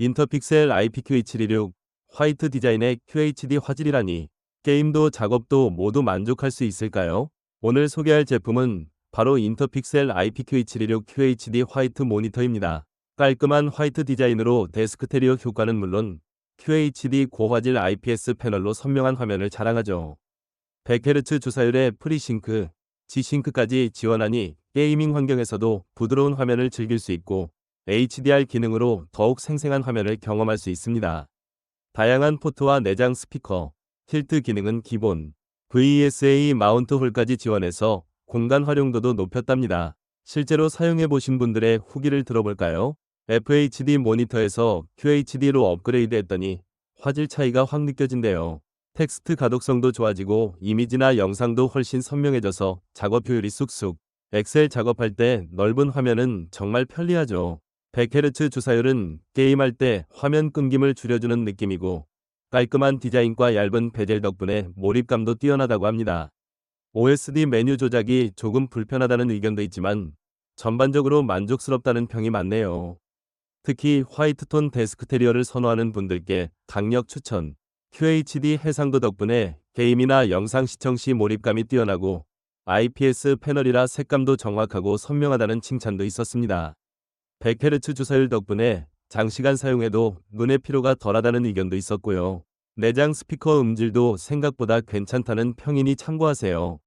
인터픽셀 IPQH76 화이트 디자인의 QHD 화질이라니 게임도 작업도 모두 만족할 수 있을까요? 오늘 소개할 제품은 바로 인터픽셀 IPQH76 QHD 화이트 모니터입니다. 깔끔한 화이트 디자인으로 데스크테리어 효과는 물론 QHD 고화질 IPS 패널로 선명한 화면을 자랑하죠. 100Hz 주사율의 프리싱크, G싱크까지 지원하니 게이밍 환경에서도 부드러운 화면을 즐길 수 있고 HDR 기능으로 더욱 생생한 화면을 경험할 수 있습니다. 다양한 포트와 내장 스피커, 틸트 기능은 기본, VESA 마운트 홀까지 지원해서 공간 활용도도 높였답니다. 실제로 사용해 보신 분들의 후기를 들어볼까요? FHD 모니터에서 QHD로 업그레이드 했더니 화질 차이가 확 느껴진대요. 텍스트 가독성도 좋아지고 이미지나 영상도 훨씬 선명해져서 작업 효율이 쑥쑥. 엑셀 작업할 때 넓은 화면은 정말 편리하죠. 100Hz 주사율은 게임할 때 화면 끊김을 줄여주는 느낌이고 깔끔한 디자인과 얇은 베젤 덕분에 몰입감도 뛰어나다고 합니다. OSD 메뉴 조작이 조금 불편하다는 의견도 있지만 전반적으로 만족스럽다는 평이 많네요. 특히 화이트톤 데스크테리어를 선호하는 분들께 강력 추천. QHD 해상도 덕분에 게임이나 영상 시청 시 몰입감이 뛰어나고 IPS 패널이라 색감도 정확하고 선명하다는 칭찬도 있었습니다. 100Hz 주사율 덕분에 장시간 사용해도 눈의 피로가 덜하다는 의견도 있었고요. 내장 스피커 음질도 생각보다 괜찮다는 평인이 참고하세요.